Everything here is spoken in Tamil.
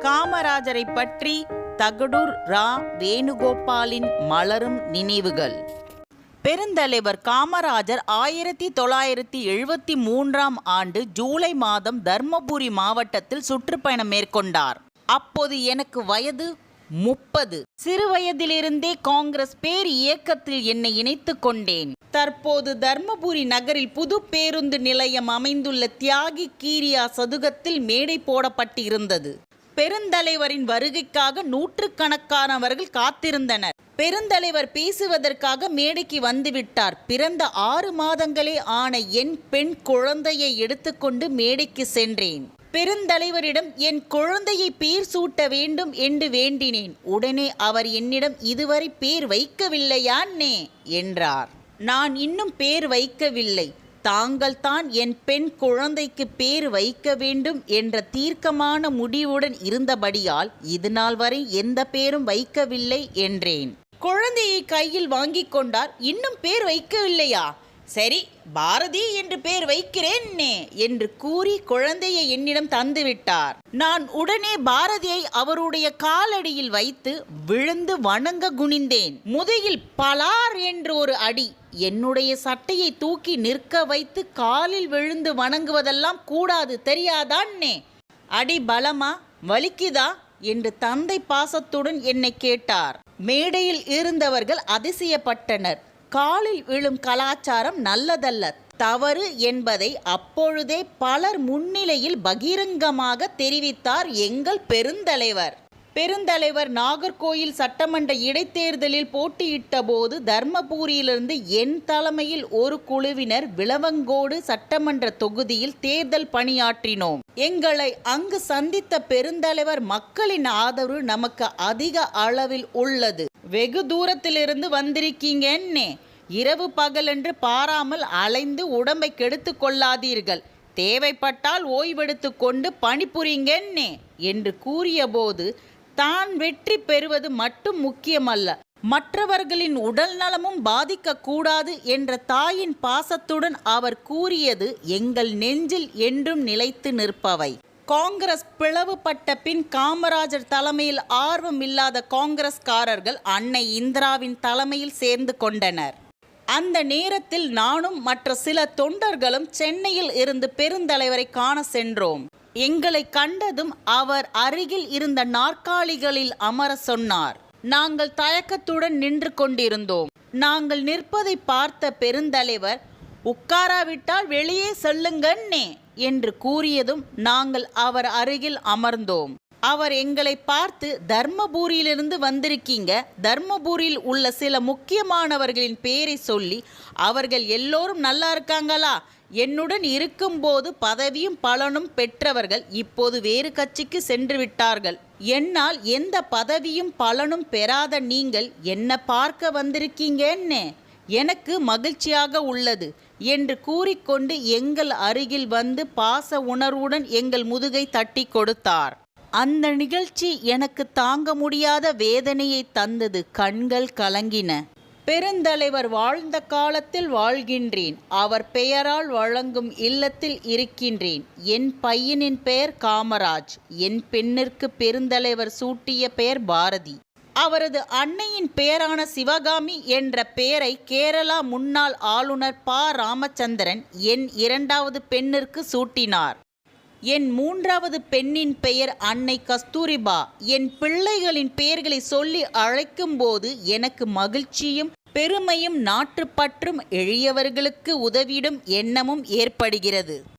காமராஜரை பற்றி தகடூர் ரா. வேணுகோபாலின் மலரும் நினைவுகள். பெருந்தலைவர் காமராஜர் ஆயிரத்தி தொள்ளாயிரத்தி எழுபத்தி மூன்றாம் ஆண்டு ஜூலை மாதம் தர்மபுரி மாவட்டத்தில் சுற்றுப்பயணம் மேற்கொண்டார். அப்போது எனக்கு வயது முப்பது. சிறுவயதிலிருந்தே காங்கிரஸ் பேர் இயக்கத்தில் என்னை இணைத்துக் கொண்டேன். தற்போது தர்மபுரி நகரில் புது பேருந்து நிலையம் அமைந்துள்ள தியாகி கீரியா சதுகத்தில் மேடை போடப்பட்டிருந்தது. பெருந்தலைவரின் வருகைக்காக நூற்றுக்கணக்கானவர்கள் காத்திருந்தனர். பெருந்தலைவர் பேசுவதற்காக மேடைக்கு வந்துவிட்டார். பிறந்த ஆறு மாதங்களே ஆன என் பெண் குழந்தையை எடுத்துக்கொண்டு மேடைக்கு சென்றேன். பெருந்தலைவரிடம் என் குழந்தையை பேர் சூட்ட வேண்டும் என்று வேண்டினேன். உடனே அவர் என்னிடம் இதுவரை பேர் வைக்கவில்லையான்னே என்றார். நான் இன்னும் பேர் வைக்கவில்லை. தாங்கள் தான் என் பெண் குழந்தைக்கு பேர் வைக்க வேண்டும் என்ற தீர்க்கமான முடிவுடன் இருந்தபடியால் இதுநாள் வரை எந்த பேரும் வைக்கவில்லை என்றேன். குழந்தையை கையில் வாங்கிக் கொண்டார். இன்னும் பேர் வைக்கவில்லையா? சரி பாரதி என்று பேர் வைக்கிறேன்னே என்று கூறி குழந்தையை என்னிடம் தந்துவிட்டார் நான் உடனே பாரதியை அவருடைய காலடியில் வைத்து விழுந்து வணங்க குனிந்தேன். முதுகில் பலார் என்று ஒரு அடி என்னுடைய சட்டையை தூக்கி நிற்க வைத்து காலில் விழுந்து வணங்குவதெல்லாம் கூடாது தெரியாதான்னே? அடி பலமா வலிக்குதா? என்று தந்தை பாசத்துடன் என்னை கேட்டார். மேடையில் இருந்தவர்கள் அதிசயப்பட்டனர். காலில் விழும் கலாச்சாரம் நல்லதல்ல. தவறு என்பதை அப்பொழுதே பலர் முன்னிலையில் பகிரங்கமாக தெரிவித்தார் எங்கள் பெருந்தலைவர். பெருந்தலைவர் நாகர்கோயில் சட்டமன்ற இடைத்தேர்தலில் போட்டியிட்ட போது தர்மபுரியிலிருந்து என் தலைமையில் ஒரு குழுவினர் விளவங்கோடு சட்டமன்ற தொகுதியில் தேர்தல் பணியாற்றினோம். எங்களை அங்கு சந்தித்த பெருந்தலைவர் மக்களின் ஆதரவு நமக்கு அதிக அளவில் உள்ளது. வெகு தூரத்திலிருந்து வந்திருக்கீங்கன்னே இரவு பகலென்று பாராமல் அலைந்து உடம்பை கெடுத்து கொள்ளாதீர்கள். தேவைப்பட்டால் ஓய்வெடுத்து கொண்டு பணிபுரிங்கன்னே என்று கூறியபோது தான் வெற்றி பெறுவது மட்டும் முக்கியமல்ல. மற்றவர்களின் உடல் நலமும் பாதிக்கக்கூடாது என்ற தாயின் பாசத்துடன் அவர் கூறியது எங்கள் நெஞ்சில் என்றும் நிலைத்து நிற்பவை. காங்கிரஸ் பிளவுபட்ட பின் காமராஜர் தலைமையில் ஆர்வம் இல்லாத காங்கிரஸ்காரர்கள் அன்னை இந்திராவின் தலைமையில் சேர்ந்து கொண்டனர். அந்த நேரத்தில் நானும் மற்ற சில தொண்டர்களும் சென்னையில் இருந்து பெருந்தலைவரை காண சென்றோம். எங்களை கண்டதும் அவர் அருகில் இருந்த நாற்காலிகளில் அமர சொன்னார். நாங்கள் தயக்கத்துடன் நின்று கொண்டிருந்தோம். நாங்கள் நிற்பதை பார்த்த பெருந்தலைவர் உட்காராவிட்டால் வெளியே செல்லுங்கன்னே என்று கூறியதும் நாங்கள் அவர் அருகில் அமர்ந்தோம். அவர் எங்களை பார்த்து தர்மபுரியிலிருந்து வந்திருக்கீங்க. தர்மபுரியில் உள்ள சில முக்கியமானவர்களின் பேரை சொல்லி அவர்கள் எல்லோரும் நல்லா இருக்காங்களா? என்னுடன் இருக்கும்போது பதவியும் பலனும் பெற்றவர்கள் இப்போது வேறு கட்சிக்கு சென்று விட்டார்கள். என்னால் எந்த பதவியும் பலனும் பெறாத நீங்கள் என்ன பார்க்க வந்திருக்கீங்கன்னே எனக்கு மகிழ்ச்சியாக உள்ளது என்று கூறிக்கொண்டு எங்கள் அருகில் வந்து பாச உணர்வுடன் எங்கள் முதுகை தட்டி கொடுத்தார். அந்த நிகழ்ச்சி எனக்கு தாங்க முடியாத வேதனையை தந்தது. கண்கள் கலங்கின. பெருந்தலைவர் வாழ்ந்த காலத்தில் வாழ்கின்றேன். அவர் பெயரால் வழங்கும் இல்லத்தில் இருக்கின்றேன். என் பையனின் பெயர் காமராஜ். என் பெண்ணிற்கு பெருந்தலைவர் சூட்டிய பெயர் பாரதி. அவரது அன்னையின் பெயரான சிவகாமி என்ற பெயரை கேரளா முன்னாள் ஆளுநர் ப. ராமச்சந்திரன் என் இரண்டாவது பெண்ணிற்கு சூட்டினார். என் மூன்றாவது பெண்ணின் பெயர் அன்னை கஸ்தூரிபா. என் பிள்ளைகளின் பெயர்களை சொல்லி அழைக்கும்போது எனக்கு மகிழ்ச்சியும் பெருமையும் நாட்டுப்பற்றும் எளியவர்களுக்கு உதவிடும் எண்ணமும் ஏற்படுகிறது.